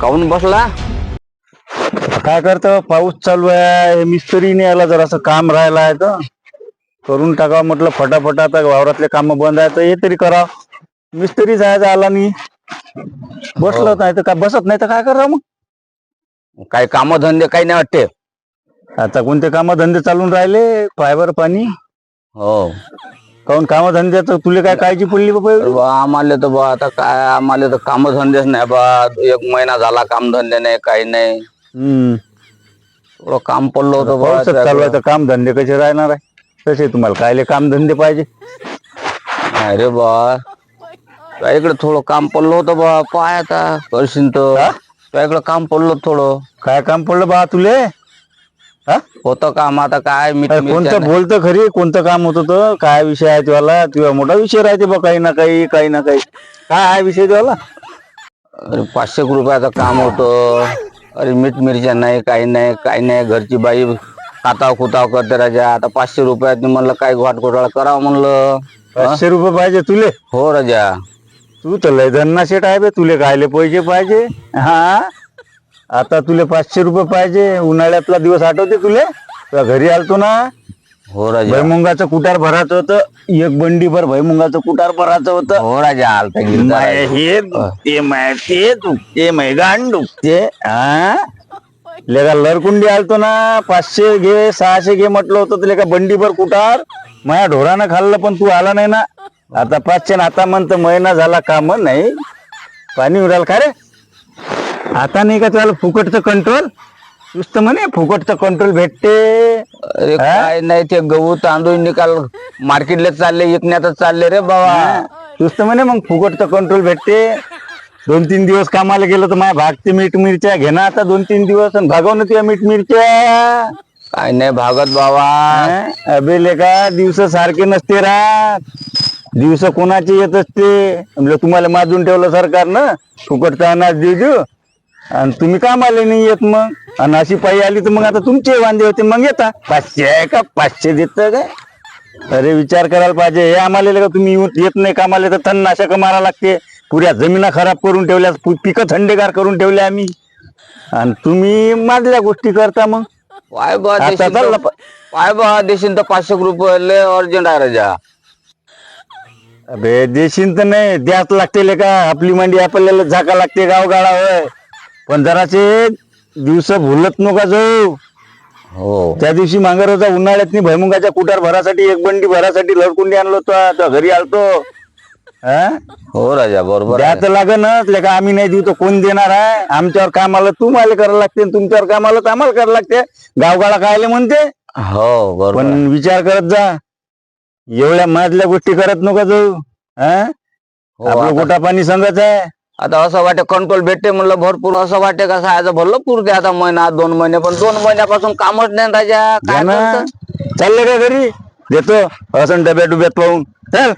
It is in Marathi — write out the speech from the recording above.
काऊन बसला? काय करतो? पाऊस चालू आहे. मिस्त्री नाही आला जर असं काम राहिलं आहे तर. करून टाकावं म्हटलं फटाफट आता वावरातले काम बंद आहे तर हे तरी करावं मिस्त्री जायचा आला नाही. बसलो नाही तर काय बसत नाही तर काय करावं मग? काही काम धंदे काही नाही वाटते. आता कोणते काम धंदे चालून राहिले? फायबर पाणी? हो. काऊन काम धंद्याचं तुला काय काळजी पडली बाबा? बा आम्हाला तर बा आता काय आम्हाला तर काम धंदेच नाही बा. एक महिना झाला काम धंदे नाही काही नाही. हम्म. थोडं काम पडलं होतं बा तर काम धंदे कसे राहणार आहे? तसे तुम्हाला कायले काम धंदे पाहिजे? अरे बा तुझ्या इकडे थोडं काम पडलं होतं बा पाय आता करशील तर. इकडे काम पडलं होतं थोडं. काय काम पडलं बा तुले? होतं काम आता काय मी अरे कोणतं बोलतं खरी? कोणतं काम होतं तर काय विषय आहे तुला तुझा मोठा विषय राहते बा काही ना काही काही ना काही. काय आहे विषय तुला अरे पाचशे रुपयाचं काम होतं. अरे मीठ मिरच्या नाही काही नाही काही नाही. घरची बाई खाताव खुताव करते राजा. आता पाचशे रुपयात म्हणलं काय घाट घोटाळा करावं म्हणलं? पाचशे रुपये पाहिजे तुले? हो राजा. तू तर लय धन्ना शेट आहे बे तुले कायले पैसे पाहिजे. हा? आता तुले पाचशे रुपये पाहिजे उन्हाळ्यातला दिवस आठवते तुले? तुझ्या घरी आलतो ना. हो राजा. भैमुंगाचं कुटार भरायचं होतं एक बंडी भर भैमुंगाचं कुटार भरायचं होतं. हो राजा आलता गिलता माय राजा. हे दुखते माय ते दुखते माय गाण दुखते हा लेका लरकुंडी आलतो ना पाचशे घे सहाशे घे म्हटलं होतं तुला का बंडीभर कुटार? माया ढोरानं खाल्लं पण तू आला नाही ना. आता पाचशे न आता म्हणतं महिना झाला काम नाही. पाणी उडाल का रे? आता नाही का तुला फुकटचं कंट्रोल नुसतं म्हणे फुकटचं कंट्रोल भेटते. अरे काय नाही ते गहू तांदूळ निकाल मार्केटला चालले विकण्यातच चालले रे बाबा. नुसतं म्हणे मग फुकटचं कंट्रोल भेटते. दोन तीन दिवस कामाला गेलो तर माझ्या भागते मीठ मिरच्या घे ना आता दोन तीन दिवस आणि भागव ना तुझ्या मीठ मिरच्या काय नाही भागत बाबा. हं? अबे लेका दिवस सारखे नसते राहत दिवस कोणाचे येत असते? म्हणजे तुम्हाला माजून ठेवलं सरकारनं. फुकटचा अनाज देऊ देऊ. आणि तुम्ही कामाला नाही येत मग. आणि अशी पायी आली तर मग आता तुमचे वांदे होते. मग येता. पाचशे आहे का? पाचशे देत काय? अरे विचार करायला पाहिजे. हे आम्हाला का तुम्ही येऊन- येत नाही कामाला तर तणनाशक मारा लागते. पुऱ्या जमिना खराब करून ठेवल्या पु- पिकं थंडेगार करून ठेवले आम्ही. आणि तुम्ही माजल्या गोष्टी करता मग. पाय बा आता देशील चालला तर- पाय बा देशील तर पाचशे रुपये लय अर्जंट आहे राजा. अबे देशील तर नाही. द्याच लागते का? आपली मंडी आपल्याला झाका लागते गावगाळा होय. पण जराचे दिवस भुलत नका जाऊ. हो. त्या दिवशी मांगर होता उन्हाळ्यात भैमुगाच्या कुटार भरासाठी एक बंडी भरासाठी लडकुंडी आणलो होतो तो घरी आलतो. हा? हो राजा बरोबर द्या आहे. तर लागनच लेका आम्ही नाही देऊ तर कोण देणार आहे? आमच्यावर कामाला तुम्हाला करायला लागते तुमच्यावर कामाला तर आम्हाला करायला लागते. गावगाळा कायले म्हणते? हो बरोबर. पण विचार करत जा. एवढ्या मधल्या गोष्टी करत नका जाऊ. हा? हो, आपलं गोटा पाणी संगच आहे. आता असं वाटे कंट्रोल भेटते म्हणलं भरपूर. असं वाटे कसं आहे भरलं पुरते आता महिना दोन महिने पण दोन महिन्यापासून कामच नाही राजा. काय? चालले का घरी? देतो. असं डब्यात डुब्यात पाहून चल.